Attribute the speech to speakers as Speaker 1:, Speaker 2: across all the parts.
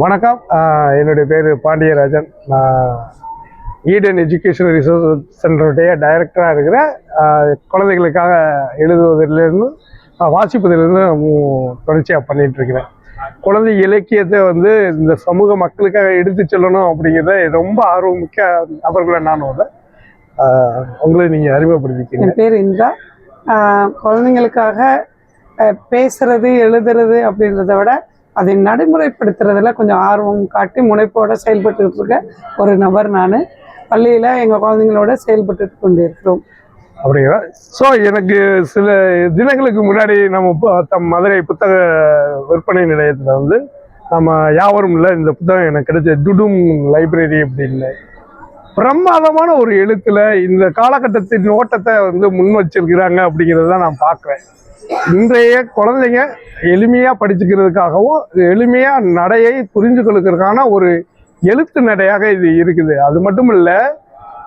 Speaker 1: வணக்கம். என்னுடைய பேர் பாண்டியராஜன். நான் ஈடன் எஜுகேஷன் ரிசோர்ஸ் சென்டருடைய டைரக்டராக இருக்கிறேன். குழந்தைகளுக்காக எழுதுவதிலிருந்து வாசிப்பதிலிருந்து தொடர்ச்சியாக பண்ணிகிட்ருக்கிறேன் குழந்தை இலக்கியத்தை வந்து இந்த சமூக மக்களுக்காக எடுத்து செல்லணும் அப்படிங்கிறத ரொம்ப ஆர்வமிக்க நபர்களை நான் வந்து உங்களை நீங்கள் அறிமுகப்படுத்திக்கிங்க
Speaker 2: என் பேர் இந்திரா. குழந்தைங்களுக்காக பேசுறது எழுதுறது அப்படின்றத விட அதை நடைமுறைப்படுத்துறதுல கொஞ்சம் ஆர்வம் காட்டி முனைப்போட செயல்பட்டு இருக்க ஒரு நபர் நான். பள்ளியில் எங்கள் குழந்தைங்களோட செயல்பட்டு கொண்டு இருக்கிறோம்
Speaker 1: அப்படிங்களா? ஸோ எனக்கு சில தினங்களுக்கு முன்னாடி நம்ம தம் மதுரை புத்தக விற்பனை நிலையத்தில் வந்து நம்ம யாவரும் இல்லை இந்த புத்தகம் எனக்கு கிடைச்ச டுடும் லைப்ரரி அப்படின்னு பிரமாதமான ஒரு எழுத்துல இந்த காலகட்டத்தின் ஓட்டத்தை வந்து முன் வச்சிருக்கிறாங்க அப்படிங்கிறத நான் பார்க்குறேன். இன்றைய குழந்தைங்க எளிமையாக படிச்சுக்கிறதுக்காகவும் எளிமையாக நடையை புரிஞ்சு கொள்கிறதுக்கான ஒரு எழுத்து நடையாக இது இருக்குது. அது மட்டும் இல்லை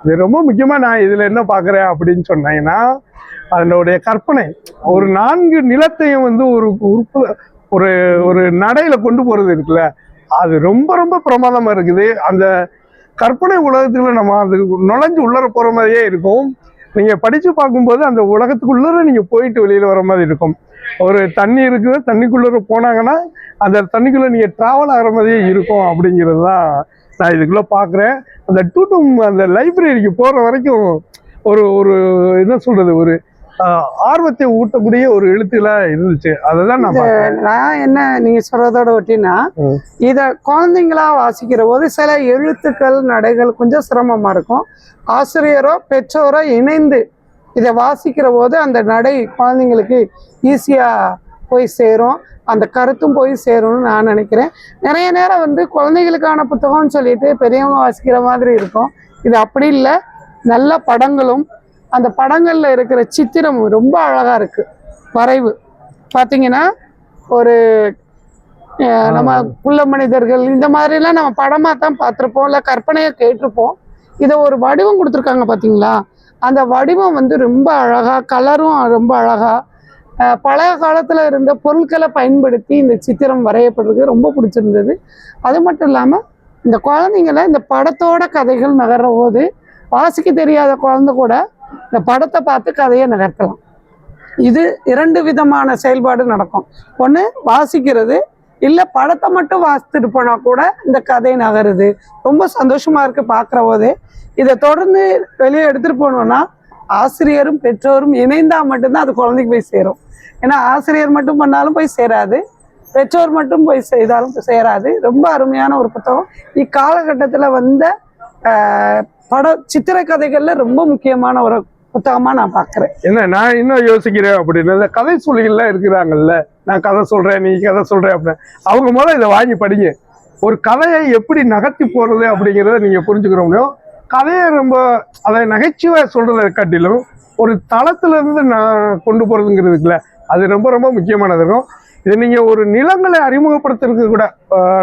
Speaker 1: இது ரொம்ப முக்கியமாக நான் இதில் என்ன பார்க்குறேன் அப்படின்னு சொன்னேன்னா அதனுடைய கற்பனை. ஒரு நான்கு நிலத்தையும் வந்து ஒரு உறுப்பு ஒரு ஒரு நடையில் கொண்டு போகிறது இருக்குல்ல அது ரொம்ப ரொம்ப பிரமாதமாக இருக்குது. அந்த கற்பனை உலகத்துல நம்ம அது நுழைஞ்சு உள்ளர போகிற மாதிரியே இருக்கும். நீங்கள் படித்து பார்க்கும்போது அந்த உலகத்துக்குள்ளர நீங்கள் போயிட்டு வெளியில் வர மாதிரி இருக்கும். ஒரு தண்ணி இருக்குது தண்ணிக்குள்ளே போனாங்கன்னா அந்த தண்ணிக்குள்ளே நீங்கள் ட்ராவல் ஆகிற மாதிரியே இருக்கும் அப்படிங்கிறது தான் நான் இதுக்குள்ளே பார்க்குறேன். அந்த டூட்டும் அந்த லைப்ரரிக்கு போகிற வரைக்கும் ஒரு ஒரு என்ன சொல்கிறது ஒரு ஆர்வத்தை ஊட்டக்கூடிய ஒரு எழுத்துல இருந்துச்சு. அதை தான் நான்
Speaker 2: என்ன நீங்கள் சொல்கிறதோட ஒட்டினா. இதை குழந்தைங்களா வாசிக்கிற போது சில எழுத்துக்கள் நடைகள் கொஞ்சம் சிரமமாக இருக்கும். ஆசிரியரோ பெற்றோரோ இணைந்து இதை வாசிக்கிற போது அந்த நடை குழந்தைங்களுக்கு ஈஸியாக போய் சேரும். அந்த கருத்தும் போய் சேரும்னு நான் நினைக்கிறேன். நிறைய நேரம் வந்து குழந்தைகளுக்கான புத்தகம்னு சொல்லிட்டு பெரியவங்க வாசிக்கிற மாதிரி இருக்கும். இது அப்படி இல்லை. நல்ல படங்களும் அந்த படங்களில் இருக்கிற சித்திரமும் ரொம்ப அழகாக இருக்குது வரைவு. பார்த்தீங்கன்னா ஒரு நம்ம குள்ள மனிதர்கள் இந்த மாதிரிலாம் நம்ம படமாக தான் பார்த்துருப்போம் இல்லை கற்பனையை கேட்டிருப்போம். இதை ஒரு வடிவம் கொடுத்துருக்காங்க பார்த்தீங்களா அந்த வடிவம் வந்து ரொம்ப அழகாக கலரும் ரொம்ப அழகாக பழைய காலத்தில் இருந்த பொருட்களை பயன்படுத்தி இந்த சித்திரம் வரையப்பட்டிருக்கு ரொம்ப பிடிச்சிருந்தது. அது மட்டும் இல்லாமல் இந்த குழந்தைங்கள இந்த படத்தோட கதைகள் நகர்ற போது வாசிக்க தெரியாத குழந்தை கூட இந்த படத்தை பார்த்து கதையை நகர்த்தலாம். இது இரண்டு விதமான செயல்பாடு நடக்கும். ஒன்று வாசிக்கிறது. இல்லை படத்தை மட்டும் வாசித்துட்டு போனால் கூட இந்த கதை நகருது. ரொம்ப சந்தோஷமாக இருக்குது பார்க்குற போதே. இதை தொடர்ந்து வெளியே எடுத்துகிட்டு போகணுன்னா ஆசிரியரும் பெற்றோரும் இணைந்தால் மட்டும்தான் அது குழந்தைக்கு போய் சேரும். ஏன்னா ஆசிரியர் மட்டும் பண்ணாலும் போய் சேராது. பெற்றோர் மட்டும் போய் செய்தாலும் சேராது. ரொம்ப அருமையான ஒரு புத்தகம். இக்காலகட்டத்தில் வந்த பட சித்திரக்கதைகளில் ரொம்ப முக்கியமான ஒரு புத்தகமாக நான் பார்க்குறேன்
Speaker 1: என்ன நான் இன்னும் யோசிக்கிறேன் அப்படின்னு. இந்த கதை சொல்லிகள்லாம் இருக்கிறாங்கல்ல நான் கதை சொல்றேன் நீ கதை சொல்றேன் அப்படின்னு. அவங்க முதல்ல இதை வாங்கி படிங்க. ஒரு கதையை எப்படி நகர்த்தி போறது அப்படிங்கிறத நீங்க புரிஞ்சுக்கிற முடியும். கதையை ரொம்ப அதை நகைச்சுவை சொல்றதை காட்டிலும் ஒரு தளத்துல இருந்து நான் கொண்டு போறதுங்கிறதுக்குல அது ரொம்ப ரொம்ப முக்கியமானது இருக்கும். இது நீங்க ஒரு நிலங்களை அறிமுகப்படுத்துறதுக்கு கூட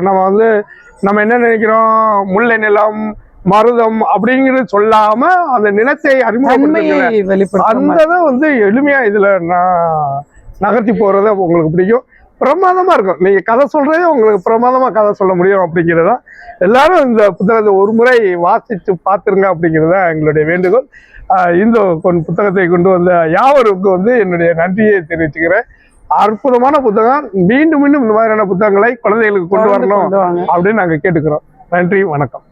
Speaker 1: நம்ம வந்து நம்ம என்ன நினைக்கிறோம்? முல்லை நிலம் மருதம் அப்படிங்கிறது சொல்லாம அந்த நிலத்தை
Speaker 2: வெளிப்படுத்துற
Speaker 1: அந்த வந்து எளிமையா இதுல நான் நகர்த்தி போறது உங்களுக்கு பிடிக்கும். பிரமாதமா இருக்கும். நீங்க கதை சொல்றதே உங்களுக்கு பிரமாதமா கதை சொல்ல முடியும் அப்படிங்கிறதா எல்லாரும் இந்த புத்தகத்தை ஒரு முறை வாசித்து பார்த்துருங்க அப்படிங்கிறத எங்களுடைய வேண்டுகோள். இந்த புத்தகத்தை கொண்டு வந்த யாவருக்கும் வந்து என்னுடைய நன்றியை தெரிவிச்சுக்கிறேன். அற்புதமான புத்தகம். மீண்டும் மீண்டும் இந்த மாதிரியான புத்தகங்களை குழந்தைகளுக்கு கொண்டு வரணும் அப்படின்னு நாங்க கேட்டுக்கிறோம். நன்றி வணக்கம்.